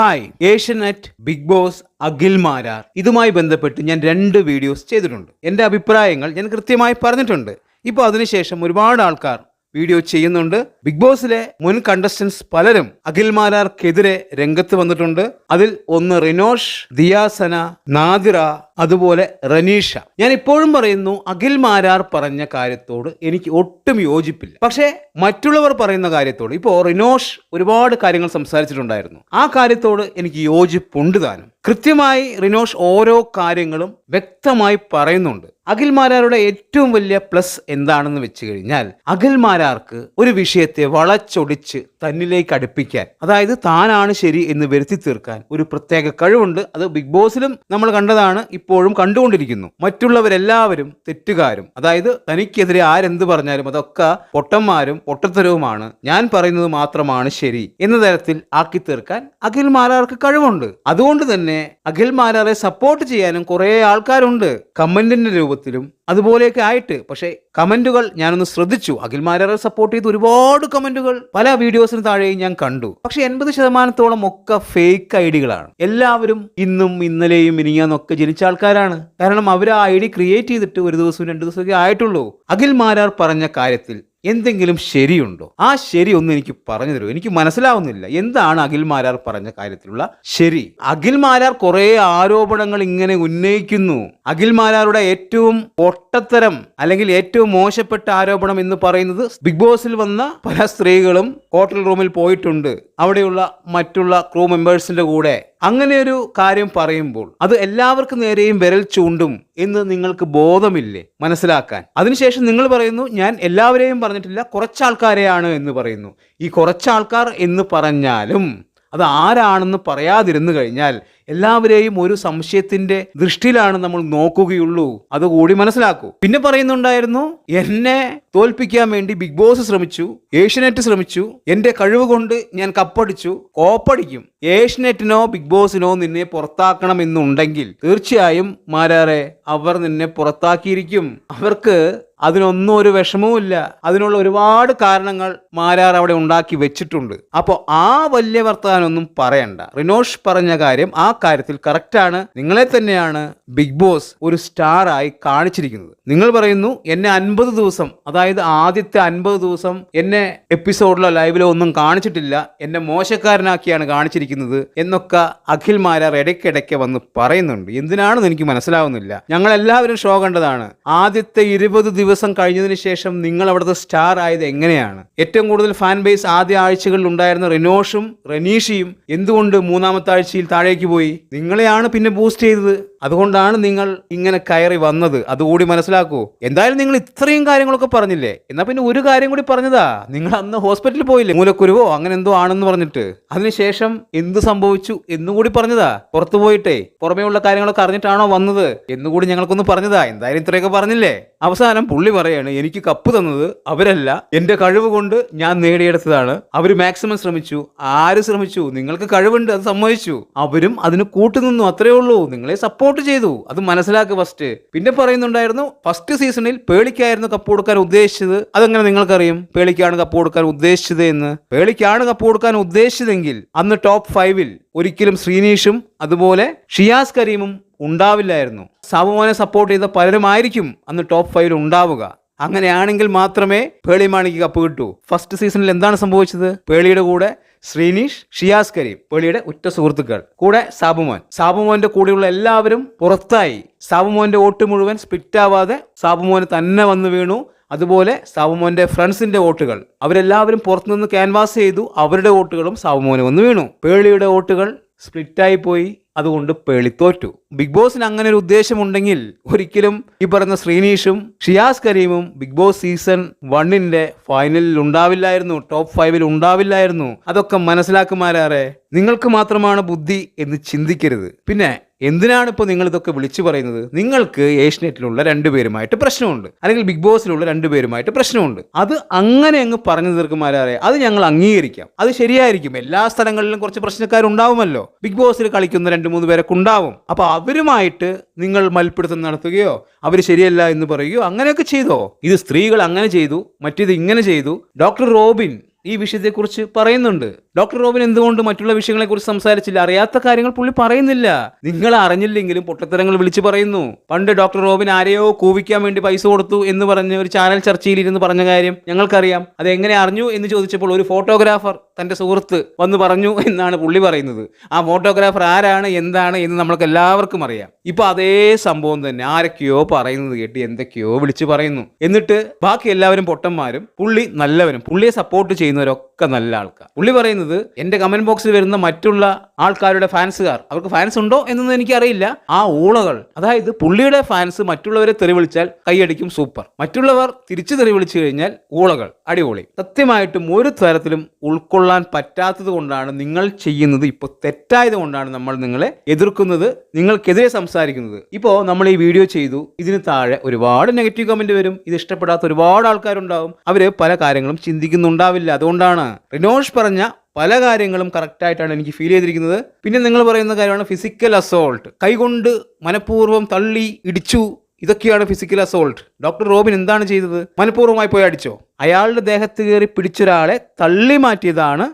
Hi Asianet Bigg Boss Akhil Marar. ഇതുമായി ബന്ധപ്പെട്ട് ഞാൻ രണ്ട് വീഡിയോസ് ചെയ്തിട്ടുണ്ട്. എന്റെ അഭിപ്രായങ്ങൾ ഞാൻ കൃത്യമായി പറഞ്ഞിട്ടുണ്ട്. ഇപ്പോൾ അതിനുശേഷം ഒരുപാട് ആൾക്കാർ വീഡിയോ ചെയ്യുന്നുണ്ട്. ബിഗ് ബോസിലെ മുൻ കണ്ടസ്റ്റൻസ് പലരും അഖിൽ മാരാർക്കെതിരെ രംഗത്ത് വന്നിട്ടുണ്ട്. അതിൽ ഒന്ന് റിനോഷ് ദിയാസന നാദിറ അതുപോലെ റനീഷ. ഞാൻ ഇപ്പോഴും പറയുന്നു അഖിൽ മാരാർ പറഞ്ഞ കാര്യത്തോട് എനിക്ക് ഒട്ടും യോജിപ്പില്ല. പക്ഷേ മറ്റുള്ളവർ പറയുന്ന കാര്യത്തോട്. ഇപ്പോൾ റിനോഷ് ഒരുപാട് കാര്യങ്ങൾ സംസാരിച്ചിട്ടുണ്ടായിരുന്നു. ആ കാര്യത്തോട് എനിക്ക് യോജിപ്പുണ്ട് താനും. കൃത്യമായി റിനോഷ് ഓരോ കാര്യങ്ങളും വ്യക്തമായി പറയുന്നുണ്ട്. അഖിൽമാരാരുടെ ഏറ്റവും വലിയ പ്ലസ് എന്താണെന്ന് വെച്ച് കഴിഞ്ഞാൽ അഖിൽമാരാർക്ക് ഒരു വിഷയത്തെ വളച്ചൊടിച്ച് തന്നിലേക്ക് അടുപ്പിക്കാൻ അതായത് താനാണ് ശരി എന്ന് വരുത്തി തീർക്കാൻ ഒരു പ്രത്യേക കഴിവുണ്ട്. അത് ബിഗ് ബോസിലും നമ്മൾ കണ്ടതാണ് ഇപ്പോഴും കണ്ടുകൊണ്ടിരിക്കുന്നു. മറ്റുള്ളവരെല്ലാവരും തെറ്റുകാരും അതായത് തനിക്കെതിരെ ആരെന്ത് പറഞ്ഞാലും അതൊക്കെ പൊട്ടന്മാരും പൊട്ടത്തരവുമാണ് ഞാൻ പറയുന്നത് മാത്രമാണ് ശരി എന്ന തരത്തിൽ ആക്കി തീർക്കാൻ അഖിൽമാരാർക്ക് കഴിവുണ്ട്. അതുകൊണ്ട് തന്നെ അഖിൽ മാരാറെ സപ്പോർട്ട് ചെയ്യാനും കുറേ ആൾക്കാരുണ്ട് കമന്റിന്റെ രൂപത്തിലും അതുപോലെയൊക്കെ ആയിട്ട്. പക്ഷേ കമന്റുകൾ ഞാനൊന്ന് ശ്രദ്ധിച്ചു. അഖിൽ മാരാറെ സപ്പോർട്ട് ചെയ്ത് ഒരുപാട് കമന്റുകൾ പല വീഡിയോസിന് താഴെയും ഞാൻ കണ്ടു. പക്ഷെ എൺപത് ശതമാനത്തോളം ഒക്കെ ഫേക്ക് ഐഡികളാണ്. എല്ലാവരും ഇന്നും ഇന്നലെയും ഇനിയാന്നൊക്കെ ജനിച്ച ആൾക്കാരാണ്. കാരണം അവർ ആ ഐ ഡി ക്രിയേറ്റ് ചെയ്തിട്ട് ഒരു ദിവസവും രണ്ട് ദിവസമൊക്കെ ആയിട്ടുള്ളൂ. അഖിൽ മാരാർ പറഞ്ഞ കാര്യത്തിൽ എന്തെങ്കിലും ശരിയുണ്ടോ? ആ ശരി ഒന്നും എനിക്ക് പറഞ്ഞു തരുമോ? എനിക്ക് മനസ്സിലാവുന്നില്ല. എന്താണ് അഖിൽ മാരാർ പറഞ്ഞ കാര്യത്തിലുള്ള ശരി? അഖിൽ മാരാർ കുറെ ആരോപണങ്ങൾ ഇങ്ങനെ ഉന്നയിക്കുന്നു. അഖിൽ മാരാരുടെ ഏറ്റവും പൊട്ടത്തരം അല്ലെങ്കിൽ ഏറ്റവും മോശപ്പെട്ട ആരോപണം എന്ന് പറയുന്നത് ബിഗ് ബോസിൽ വന്ന പല സ്ത്രീകളും ഹോട്ടൽ റൂമിൽ പോയിട്ടുണ്ട്. അവിടെയുള്ള മറ്റുള്ള ക്രൂ മെമ്പേഴ്സിന്റെ കൂടെ. അങ്ങനെ ഒരു കാര്യം പറയുമ്പോൾ അത് എല്ലാവർക്കും നേരെയും വിരൽ ചൂണ്ടും എന്ന് നിങ്ങൾക്ക് ബോധമില്ലേ? മനസ്സിലാക്കാൻ. അതിനുശേഷം നിങ്ങൾ പറയുന്നു ഞാൻ എല്ലാവരെയും പറഞ്ഞിട്ടില്ല കുറച്ചാൾക്കാരെയാണ് എന്ന് പറയുന്നു. ഈ കുറച്ചാൾക്കാർ എന്ന് പറഞ്ഞാലും അത് ആരാണെന്ന് പറയാതിരുന്നു കഴിഞ്ഞാൽ എല്ലാവരെയും ഒരു സംശയത്തിന്റെ ദൃഷ്ടിയിലാണ് നമ്മൾ നോക്കുകയുള്ളൂ. അതുകൂടി മനസ്സിലാക്കൂ. പിന്നെ പറയുന്നുണ്ടായിരുന്നു എന്നെ തോൽപ്പിക്കാൻ വേണ്ടി ബിഗ് ബോസ് ശ്രമിച്ചു ഏഷ്യനെറ്റ് ശ്രമിച്ചു എന്റെ കഴിവ് കൊണ്ട് ഞാൻ കപ്പടിച്ചു കോപ്പടിക്കും. ഏഷ്യനെറ്റിനോ ബിഗ് ബോസിനോ നിന്നെ പുറത്താക്കണമെന്നുണ്ടെങ്കിൽ തീർച്ചയായും മാരാറെ അവർ നിന്നെ പുറത്താക്കിയിരിക്കും. അവർക്ക് അതിനൊന്നും ഒരു വിഷമവുമില്ല അതിനുള്ള ഒരുപാട് കാരണങ്ങൾ മാരാർ അവിടെ ഉണ്ടാക്കി വെച്ചിട്ടുണ്ട്. അപ്പോൾ ആ വലിയ വർത്താനൊന്നും പറയണ്ട. റിനോഷ് പറഞ്ഞ കാര്യം ആ കാര്യത്തിൽ കറക്റ്റാണ് നിങ്ങളെ തന്നെയാണ് ബിഗ് ബോസ് ഒരു സ്റ്റാർ ആയി കാണിച്ചിരിക്കുന്നത്. നിങ്ങൾ പറയുന്നു എന്നെ അൻപത് ദിവസം അതായത് ആദ്യത്തെ അൻപത് ദിവസം എന്നെ എപ്പിസോഡിലോ ലൈവിലോ ഒന്നും കാണിച്ചിട്ടില്ല. എന്നെ മോശക്കാരനാക്കിയാണ് കാണിച്ചിരിക്കുന്നത് എന്നൊക്കെ അഖിൽ മാരാർ ഇടയ്ക്കിടയ്ക്ക് വന്ന് പറയുന്നുണ്ട്. എന്തിനാണെന്ന് എനിക്ക് മനസ്സിലാവുന്നില്ല. ഞങ്ങൾ എല്ലാവരും ഷോ കണ്ടതാണ്. ആദ്യത്തെ ഇരുപത് ദിവസം കഴിഞ്ഞതിന് ശേഷം നിങ്ങൾ അവിടുത്തെ സ്റ്റാർ ആയത് എങ്ങനെയാണ്? ഏറ്റവും കൂടുതൽ ഫാൻ ബേസ് ആദ്യ ആഴ്ചകളിൽ ഉണ്ടായിരുന്ന റിനോഷും റനീഷയും എന്തുകൊണ്ട് മൂന്നാമത്തെ ആഴ്ചയിൽ താഴേക്ക് പോയി? നിങ്ങളെയാണ് പിന്നെ ബൂസ്റ്റ് ചെയ്തത്. അതുകൊണ്ടാണ് നിങ്ങൾ ഇങ്ങനെ കയറി വന്നത്. അതുകൂടി മനസ്സിലാക്കൂ. എന്തായാലും നിങ്ങൾ ഇത്രയും കാര്യങ്ങളൊക്കെ പറഞ്ഞില്ലേ? എന്നാ പിന്നെ ഒരു കാര്യം കൂടി പറഞ്ഞതാ. നിങ്ങൾ അന്ന് ഹോസ്പിറ്റലിൽ പോയില്ലേ? മൂലക്കുരുവോ? അങ്ങനെ എന്തോ ആണെന്ന് പറഞ്ഞിട്ട്. അതിനുശേഷം എന്ത് സംഭവിച്ചു എന്നും കൂടി പറഞ്ഞതാ. പുറത്തു പോയിട്ടേ. പുറമേയുള്ള കാര്യങ്ങളൊക്കെ അറിഞ്ഞിട്ടാണോ വന്നത്? എന്നുകൂടി ഞങ്ങൾക്കൊന്ന് പറഞ്ഞതാ. എന്തായാലും ഇത്രയൊക്കെ പറഞ്ഞില്ലേ? അവസാനം പുള്ളി പറയാണ് എനിക്ക് കപ്പ് തന്നത് അവരല്ല. എന്റെ കഴിവ് കൊണ്ട് ഞാൻ നേടിയെടുത്തതാണ്. അവർ മാക്സിമം ശ്രമിച്ചു. ആര് ശ്രമിച്ചു? നിങ്ങൾക്ക് കഴിവുണ്ട്. അത് സമ്മതിച്ചു. അവരും അതിന് കൂട്ടുനിന്നു. അത്രേ ഉള്ളൂ. നിങ്ങളെ സപ്പോർട്ട് ചെയ്തു. അത് മനസ്സിലാക്കുക ഫസ്റ്റ് പിന്നെ പറയുന്നുണ്ടായിരുന്നു ഫസ്റ്റ് സീസണിൽ പേളിക്കായിരുന്നു കപ്പ് കൊടുക്കാൻ ഉദ്ദേശിച്ചത്. അതെങ്ങനെ നിങ്ങൾക്കറിയും? പേളിക്കാണ് കപ്പ് കൊടുക്കാൻ ഉദ്ദേശിച്ചത് എന്ന്. പേളിക്കാണ് കപ്പ് കൊടുക്കാൻ ഉദ്ദേശിച്ചതെങ്കിൽ അന്ന് ടോപ്പ് ഫൈവിൽ ഒരിക്കലും ശ്രീനീഷും അതുപോലെ ഷിയാസ് കരീമും ഉണ്ടാവില്ലായിരുന്നു. സാബുമോനെ സപ്പോർട്ട് ചെയ്ത പലരുമായിരിക്കും അന്ന് ടോപ്പ് ഫൈവിൽ ഉണ്ടാവുക. അങ്ങനെയാണെങ്കിൽ മാത്രമേ പേളി മാണിക്ക് കപ്പ് കിട്ടൂ. ഫസ്റ്റ് സീസണിൽ എന്താണ് സംഭവിച്ചത്? പേളിയുടെ കൂടെ ശ്രീനീഷ് ഷിയാസ് കരീം പേളിയുടെ ഉറ്റ സുഹൃത്തുക്കൾ. കൂടെ സാബുമോൻ. സാബുമോന്റെ കൂടെയുള്ള എല്ലാവരും പുറത്തായി. സാബുമോന്റെ വോട്ട് മുഴുവൻ സ്പിറ്റാവാതെ സാബുമോന് തന്നെ വന്നു വീണു. അതുപോലെ സാബുമോന്റെ ഫ്രണ്ട്സിന്റെ വോട്ടുകൾ. അവരെല്ലാവരും പുറത്തുനിന്ന് ക്യാൻവാസ് ചെയ്തു അവരുടെ വോട്ടുകളും സാബുമോന് വന്ന് വീണു. പേളിയുടെ വോട്ടുകൾ സ്പ്ലിറ്റായി പോയി. അതുകൊണ്ട് പേളി തോറ്റു. ബിഗ് ബോസിന് അങ്ങനെ ഒരു ഉദ്ദേശമുണ്ടെങ്കിൽ ഒരിക്കലും ഈ പറഞ്ഞ ശ്രീനീഷും ഷിയാസ് കരീമും ബിഗ് ബോസ് സീസൺ വണ്ണിന്റെ ഫൈനലിൽ ഉണ്ടാവില്ലായിരുന്നു ടോപ്പ് ഫൈവിൽ ഉണ്ടാവില്ലായിരുന്നു. അതൊക്കെ മനസ്സിലാക്കുമാരാറെ? നിങ്ങൾക്ക് മാത്രമാണ് ബുദ്ധി എന്ന് ചിന്തിക്കരുത്. പിന്നെ എന്തിനാണ് ഇപ്പോൾ നിങ്ങൾ ഇതൊക്കെ വിളിച്ചു പറയുന്നത്? നിങ്ങൾക്ക് ഏഷ്യനെറ്റിലുള്ള രണ്ടുപേരുമായിട്ട് പ്രശ്നമുണ്ട്. അല്ലെങ്കിൽ ബിഗ് ബോസിലുള്ള രണ്ടുപേരുമായിട്ട് പ്രശ്നമുണ്ട്. അത് അങ്ങനെ അങ്ങ് പറഞ്ഞു തീർക്കുമാരെ അത് ഞങ്ങൾ അംഗീകരിക്കാം. അത് ശരിയായിരിക്കും. എല്ലാ സ്ഥലങ്ങളിലും കുറച്ച് പ്രശ്നക്കാരുണ്ടാവുമല്ലോ. ബിഗ് ബോസിൽ കളിക്കുന്ന രണ്ട് മൂന്ന് പേരൊക്കെ ഉണ്ടാവും. അപ്പോൾ അവരുമായിട്ട് നിങ്ങൾ മൽപ്പിടുത്തം നടത്തുകയോ അവർ ശരിയല്ല എന്ന് പറയുകയോ അങ്ങനെയൊക്കെ ചെയ്തോ? ഇത് സ്ത്രീകൾ അങ്ങനെ ചെയ്തു മറ്റേത് ഇങ്ങനെ ചെയ്തു. ഡോക്ടർ റോബിൻ ഈ വിഷയത്തെക്കുറിച്ച് പറയുന്നുണ്ട്. ഡോക്ടർ റോബിൻ എന്തുകൊണ്ട് മറ്റുള്ള വിഷയങ്ങളെക്കുറിച്ച് സംസാരിച്ചില്ല? അറിയാത്ത കാര്യങ്ങൾ പുള്ളി പറയുന്നില്ല. നിങ്ങൾ അറിഞ്ഞില്ലെങ്കിലും പൊട്ടത്തരങ്ങൾ വിളിച്ചു പറയുന്നു. പണ്ട് ഡോക്ടർ റോബിൻ ആരെയോ കൂവിക്കാൻ വേണ്ടി പൈസ കൊടുത്തു എന്ന് പറഞ്ഞ ഒരു ചാനൽ ചർച്ചയിൽ ഇരുന്ന് പറഞ്ഞ കാര്യം ഞങ്ങൾക്കറിയാം. അത് എങ്ങനെ അറിഞ്ഞു എന്ന് ചോദിച്ചപ്പോൾ ഒരു ഫോട്ടോഗ്രാഫർ തന്റെ സുഹൃത്ത് വന്ന് പറഞ്ഞു എന്നാണ് പുള്ളി പറയുന്നത്. ആ ഫോട്ടോഗ്രാഫർ ആരാണ് എന്താണ് എന്ന് നമ്മൾക്ക് എല്ലാവർക്കും അറിയാം. ഇപ്പൊ അതേ സംഭവം തന്നെ ആരൊക്കെയോ പറയുന്നത് കേട്ട് എന്തൊക്കെയോ വിളിച്ചു പറയുന്നു. എന്നിട്ട് ബാക്കി എല്ലാവരും പൊട്ടന്മാരും പുള്ളി നല്ലവരും പുള്ളിയെ സപ്പോർട്ട് ചെയ്യുന്നവരൊക്കെ നല്ല ആൾക്കാർ. പുള്ളി പറയുന്നത് എന്റെ കമന്റ് ബോക്സിൽ വരുന്ന മറ്റുള്ള ആൾക്കാരുടെ ഫാൻസുകാർ അവർക്ക് ഫാൻസ് ഉണ്ടോ എന്നൊന്നും എനിക്കറിയില്ല. ആ ഊളകൾ അതായത് പുള്ളിയുടെ ഫാൻസ് മറ്റുള്ളവരെ തെറി വിളിച്ചാൽ കൈയടിക്കും സൂപ്പർ. മറ്റുള്ളവർ തിരിച്ചു തെറി വിളിച്ചു കഴിഞ്ഞാൽ ഊളകൾ അടിപൊളി. സത്യമായിട്ടും ഒരു തരത്തിലും ഉൾക്കൊള്ളാൻ പറ്റാത്തത് കൊണ്ടാണ് നിങ്ങൾ ചെയ്യുന്നത്. ഇപ്പോൾ തെറ്റായത് കൊണ്ടാണ് നമ്മൾ നിങ്ങളെ എതിർക്കുന്നത് നിങ്ങൾക്കെതിരെ സംസാരിക്കുന്നത്. ഇപ്പോൾ നമ്മൾ ഈ വീഡിയോ ചെയ്തു. ഇതിന് താഴെ ഒരുപാട് നെഗറ്റീവ് കമന്റ് വരും. ഇത് ഇഷ്ടപ്പെടാത്ത ഒരുപാട് ആൾക്കാരുണ്ടാവും. അവർ പല കാര്യങ്ങളും ചിന്തിക്കുന്നുണ്ടാവില്ല. അതുകൊണ്ടാണ് റിനോഷ് പറഞ്ഞ പല കാര്യങ്ങളും കറക്റ്റായിട്ടാണ് എനിക്ക് ഫീൽ ചെയ്തിരിക്കുന്നത്. പിന്നെ നിങ്ങൾ പറയുന്ന കാര്യമാണ് ഫിസിക്കൽ അസോൾട്ട് കൈകൊണ്ട് മനഃപൂർവം തള്ളി ഇടിച്ചു ഇതൊക്കെയാണ് ഫിസിക്കൽ അസോൾട്ട് ഡോക്ടർ റോബിൻ എന്താണ് ചെയ്തത്? മനഃപൂർവമായി പോയി അടിച്ചോ? അയാളുടെ ദേഹത്ത് കയറി പിടിച്ചൊരാളെ തള്ളി മാറ്റിയതാണ്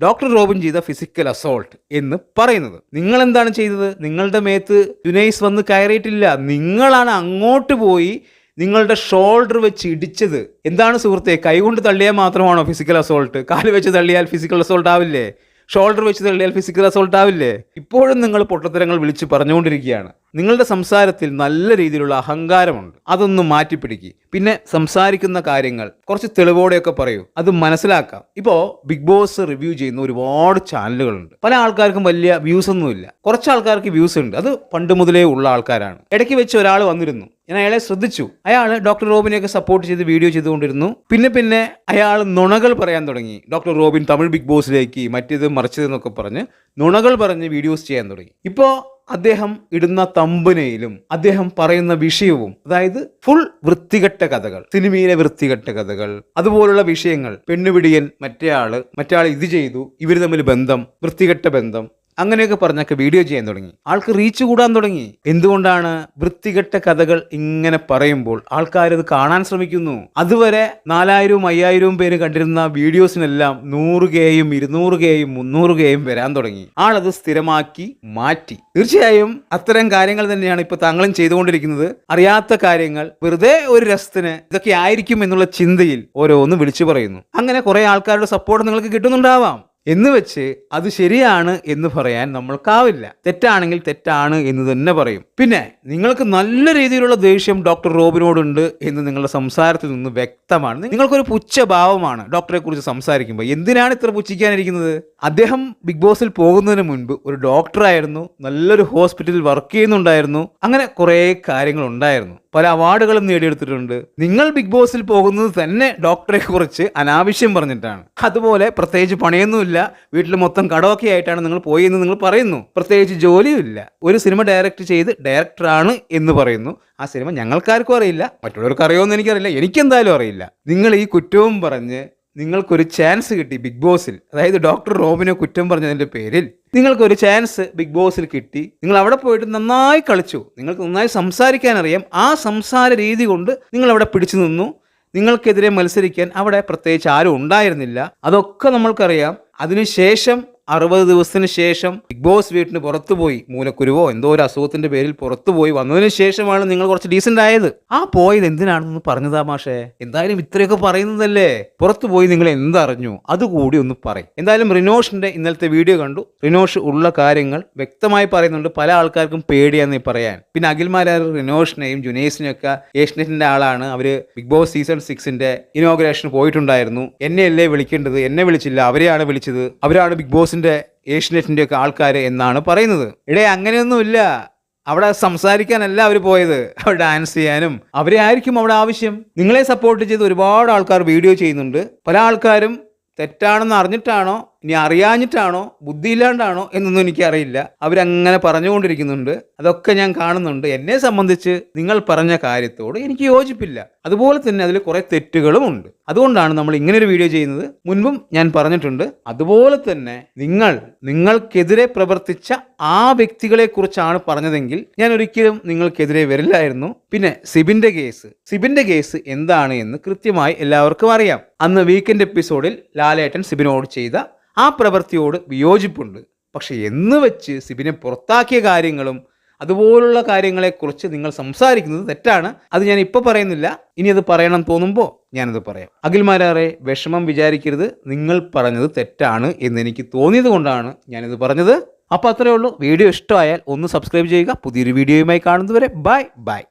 ഡോക്ടർ റോബിൻ ചെയ്ത ഫിസിക്കൽ അസോൾട്ട് എന്ന് പറയുന്നത്. നിങ്ങൾ എന്താണ് ചെയ്തത്? നിങ്ങളുടെ മേത്ത് ജുനൈസ് വന്ന് കയറിയിട്ടില്ല. നിങ്ങളാണ് അങ്ങോട്ട് പോയി നിങ്ങളുടെ ഷോൾഡർ വെച്ച് ഇടിച്ചത്. എന്താണ് സുഹൃത്തെ? കൈകൊണ്ട് തള്ളിയാൽ മാത്രമാണോ ഫിസിക്കൽ അസോൾട്ട് കാൽ വെച്ച് തള്ളിയാൽ ഫിസിക്കൽ അസോൾട്ട് ആവില്ലേ? ഷോൾഡർ വെച്ച് തള്ളിയാൽ ഫിസിക്കൽ അസോൾട്ട് ആവില്ലേ? ഇപ്പോഴും നിങ്ങൾ പൊട്ടത്തരങ്ങൾ വിളിച്ച് പറഞ്ഞുകൊണ്ടിരിക്കുകയാണ്. നിങ്ങളുടെ സംസാരത്തിൽ നല്ല രീതിയിലുള്ള അഹങ്കാരമുണ്ട്. അതൊന്ന് മാറ്റിപ്പിടിക്കുക പിന്നെ സംസാരിക്കുന്ന കാര്യങ്ങൾ കുറച്ച് തെളിവോടെയൊക്കെ പറയൂ. അത് മനസ്സിലാക്കാം. ഇപ്പോൾ ബിഗ് ബോസ് റിവ്യൂ ചെയ്യുന്ന ഒരുപാട് ചാനലുകളുണ്ട്. പല ആൾക്കാർക്കും വലിയ വ്യൂസ് ഒന്നുമില്ല കുറച്ച് ആൾക്കാർക്ക് വ്യൂസ് ഉണ്ട്. അത് പണ്ട് മുതലേ ഉള്ള ആൾക്കാരാണ്. ഇടയ്ക്ക് വെച്ച് ഒരാൾ വന്നിരുന്നു. ഞാൻ അയാളെ ശ്രദ്ധിച്ചു. അയാൾ ഡോക്ടർ റോബിനെയൊക്കെ സപ്പോർട്ട് ചെയ്ത് വീഡിയോ ചെയ്തുകൊണ്ടിരുന്നു. പിന്നെ പിന്നെ അയാൾ നുണകൾ പറയാൻ തുടങ്ങി. ഡോക്ടർ റോബിൻ തമിഴ് ബിഗ് ബോസിലേക്ക് മറ്റേത് മറിച്ചതെന്നൊക്കെ പറഞ്ഞ് നുണകൾ പറഞ്ഞ് വീഡിയോസ് ചെയ്യാൻ തുടങ്ങി. ഇപ്പോൾ അദ്ദേഹം ഇടുന്ന തമ്പനയിലും അദ്ദേഹം പറയുന്ന വിഷയവും അതായത് ഫുൾ വൃത്തികെട്ട കഥകൾ സിനിമയിലെ വൃത്തികെട്ട കഥകൾ അതുപോലുള്ള വിഷയങ്ങൾ. പെണ്ണുപിടിയൻ മറ്റേ ആൾ മറ്റേ ആൾ ഇത് ചെയ്തു. ഇവർ തമ്മിൽ ബന്ധം വൃത്തികെട്ട ബന്ധം. അങ്ങനെയൊക്കെ പറഞ്ഞൊക്കെ വീഡിയോ ചെയ്യാൻ തുടങ്ങി. ആൾക്ക് റീച്ച് കൂടാൻ തുടങ്ങി. എന്തുകൊണ്ടാണ് വൃത്തികെട്ട കഥകൾ ഇങ്ങനെ പറയുമ്പോൾ ആൾക്കാർ അത് കാണാൻ ശ്രമിക്കുന്നു? അതുവരെ നാലായിരവും അയ്യായിരവും പേര് കണ്ടിരുന്ന വീഡിയോസിനെല്ലാം നൂറ് കെയും ഇരുന്നൂറ് കെയും മുന്നൂറ് കെയും വരാൻ തുടങ്ങി. ആളത് സ്ഥിരമാക്കി മാറ്റി. തീർച്ചയായും അത്തരം കാര്യങ്ങൾ തന്നെയാണ് ഇപ്പൊ താങ്കളും ചെയ്തുകൊണ്ടിരിക്കുന്നത്. അറിയാത്ത കാര്യങ്ങൾ വെറുതെ ഒരു രസത്തിന് ഇതൊക്കെ ആയിരിക്കും എന്നുള്ള ചിന്തയിൽ ഓരോന്ന് വിളിച്ചു പറയുന്നു. അങ്ങനെ കുറെ ആൾക്കാരുടെ സപ്പോർട്ട് നിങ്ങൾക്ക് കിട്ടുന്നുണ്ടാവാം. എന്ന് വെച്ച് അത് ശരിയാണ് എന്ന് പറയാൻ നമ്മൾക്കാവില്ല. തെറ്റാണെങ്കിൽ തെറ്റാണ് എന്ന് തന്നെ പറയും. പിന്നെ നിങ്ങൾക്ക് നല്ല രീതിയിലുള്ള ദേഷ്യം ഡോക്ടർ റോബിനോടുണ്ട് എന്ന് നിങ്ങളുടെ സംസാരത്തിൽ നിന്ന് വ്യക്തമാണ്. നിങ്ങൾക്കൊരു പുച്ഛഭാവമാണ് ഡോക്ടറെ കുറിച്ച് സംസാരിക്കുമ്പോൾ. എന്തിനാണ് ഇത്ര പുച്ഛിക്കാനിരിക്കുന്നത്? അദ്ദേഹം ബിഗ് ബോസിൽ പോകുന്നതിന് മുൻപ് ഒരു ഡോക്ടറായിരുന്നു നല്ലൊരു ഹോസ്പിറ്റലിൽ വർക്ക് ചെയ്യുന്നുണ്ടായിരുന്നു. അങ്ങനെ കുറേ കാര്യങ്ങൾ ഉണ്ടായിരുന്നു. പല അവാർഡുകളും നേടിയെടുത്തിട്ടുണ്ട്. നിങ്ങൾ ബിഗ് ബോസിൽ പോകുന്നത് തന്നെ ഡോക്ടറെ കുറിച്ച് അനാവശ്യം പറഞ്ഞിട്ടാണ്. അതുപോലെ പ്രത്യേകിച്ച് പണിയൊന്നുമില്ല. വീട്ടിൽ മൊത്തം കടമൊക്കെ ആയിട്ടാണ് നിങ്ങൾ പോയി എന്ന് നിങ്ങൾ പറയുന്നു. പ്രത്യേകിച്ച് ജോലിയുമില്ല. ഒരു സിനിമ ഡയറക്റ്റ് ചെയ്ത് ഡയറക്ടറാണ് എന്ന് പറയുന്നു. ആ സിനിമ ഞങ്ങൾക്കാർക്കും അറിയില്ല. മറ്റുള്ളവർക്ക് അറിയുമെന്ന് എനിക്കറിയില്ല. എനിക്കെന്തായാലും അറിയില്ല. നിങ്ങൾ ഈ കുറ്റവും പറഞ്ഞ് നിങ്ങൾക്കൊരു ചാൻസ് കിട്ടി ബിഗ് ബോസിൽ അതായത് ഡോക്ടർ റോബിനെ കുറ്റം പറഞ്ഞതിന്റെ പേരിൽ. നിങ്ങൾക്കൊരു ചാൻസ് ബിഗ് ബോസിൽ കിട്ടി. നിങ്ങൾ അവിടെ പോയിട്ട് നന്നായി കളിച്ചു. നിങ്ങൾക്ക് നന്നായി സംസാരിക്കാൻ അറിയാം. ആ സംസാര രീതി കൊണ്ട് നിങ്ങൾ അവിടെ പിടിച്ചു നിന്നു. നിങ്ങൾക്കെതിരെ മത്സരിക്കാൻ അവിടെ പ്രത്യേകിച്ച് ആരും ഉണ്ടായിരുന്നില്ല. അതൊക്കെ നമ്മൾക്കറിയാം. അതിനുശേഷം അറുപത് ദിവസത്തിന് ശേഷം ബിഗ് ബോസ് വീട്ടിന് പുറത്തുപോയി. മൂലക്കുരുവോ എന്തോ ഒരു അസുഖത്തിന്റെ പേരിൽ പുറത്തുപോയി. വന്നതിന് ശേഷമാണ് നിങ്ങൾ കുറച്ച് ഡീസന്റ് ആയത്. ആ പോയത് എന്തിനാണെന്ന് പറഞ്ഞതാ മാഷേ? എന്തായാലും ഇത്രയൊക്കെ പറയുന്നതല്ലേ? പുറത്തുപോയി നിങ്ങൾ എന്തറിഞ്ഞു? അതുകൂടി ഒന്ന് പറയും. എന്തായാലും റിനോഷിന്റെ ഇന്നലത്തെ വീഡിയോ കണ്ടു. റിനോഷ് ഉള്ള കാര്യങ്ങൾ വ്യക്തമായി പറയുന്നുണ്ട്. പല ആൾക്കാർക്കും പേടിയാന്ന് പറയാൻ. പിന്നെ അഖിൽമാരാർ റിനോഷിനെയും ജുനേസിനെയും ഒക്കെ ഏഷ്യനെറ്റിന്റെ ആളാണ്. അവർ ബിഗ് ബോസ് സീസൺ സിക്സിന്റെ ഇനോഗ്രേഷൻ പോയിട്ടുണ്ടായിരുന്നു. എന്നെ അല്ലേ വിളിക്കേണ്ടത്? എന്നെ വിളിച്ചില്ല. അവരെയാണ് വിളിച്ചത്. അവരാണ് ബിഗ് ബോസിന്റെ ഏഷ്യനെറ്റിന്റെ ഒക്കെ ആൾക്കാർ എന്നാണ് പറയുന്നത്. ഇടേ അങ്ങനെയൊന്നുമില്ല. അവിടെ സംസാരിക്കാനല്ല അവർ പോയത്. അവർ ഡാൻസ് ചെയ്യാനും. അവരെ ആയിരിക്കും അവിടെ ആവശ്യം. നിങ്ങളെ സപ്പോർട്ട് ചെയ്ത് ഒരുപാട് ആൾക്കാർ വീഡിയോ ചെയ്യുന്നുണ്ട്. പല ആൾക്കാരും തെറ്റാണെന്ന് അറിഞ്ഞിട്ടാണോ ഇനി അറിയാഞ്ഞിട്ടാണോ? ബുദ്ധിയില്ലാണ്ടാണോ? എന്നൊന്നും എനിക്കറിയില്ല. അവരങ്ങനെ പറഞ്ഞുകൊണ്ടിരിക്കുന്നുണ്ട്. അതൊക്കെ ഞാൻ കാണുന്നുണ്ട്. എന്നെ സംബന്ധിച്ച് നിങ്ങൾ പറഞ്ഞ കാര്യത്തോട് എനിക്ക് യോജിപ്പില്ല. അതുപോലെ തന്നെ അതിൽ കുറേ തെറ്റുകളും ഉണ്ട്. അതുകൊണ്ടാണ് നമ്മൾ ഇങ്ങനെ ഒരു വീഡിയോ ചെയ്യുന്നത്. മുൻപും ഞാൻ പറഞ്ഞിട്ടുണ്ട്. അതുപോലെ തന്നെ നിങ്ങൾ നിങ്ങൾക്കെതിരെ പ്രവർത്തിച്ച ആ വ്യക്തികളെ കുറിച്ചാണ് പറഞ്ഞതെങ്കിൽ ഞാൻ ഒരിക്കലും നിങ്ങൾക്കെതിരെ വരില്ലായിരുന്നു. പിന്നെ സിബിന്റെ കേസ്. സിബിന്റെ കേസ് എന്താണ് എന്ന് കൃത്യമായി എല്ലാവർക്കും അറിയാം. അന്ന് വീക്കെൻഡ് എപ്പിസോഡിൽ ലാലേട്ടൻ സിബിനോട് ചെയ്ത ആ പ്രവൃത്തിയോട് വിയോജിപ്പുണ്ട്. പക്ഷെ എന്ന് വെച്ച് സിബിനെ പുറത്താക്കിയ കാര്യങ്ങളും അതുപോലുള്ള കാര്യങ്ങളെക്കുറിച്ച് നിങ്ങൾ സംസാരിക്കുന്നത് തെറ്റാണ്. അത് ഞാൻ ഇപ്പോൾ പറയുന്നില്ല. ഇനി അത് പറയണം തോന്നുമ്പോൾ ഞാനത് പറയാം. അഖിൽമാരാറെ വിഷമം വിചാരിക്കരുത്. നിങ്ങൾ പറഞ്ഞത് തെറ്റാണ് എന്ന് എനിക്ക് തോന്നിയത് കൊണ്ടാണ് ഞാനിത് പറഞ്ഞത്. അപ്പോൾ അത്രയേ ഉള്ളൂ. വീഡിയോ ഇഷ്ടമായാൽ ഒന്ന് സബ്സ്ക്രൈബ് ചെയ്യുക. പുതിയൊരു വീഡിയോയുമായി കാണുന്നതുവരെ. Bye bye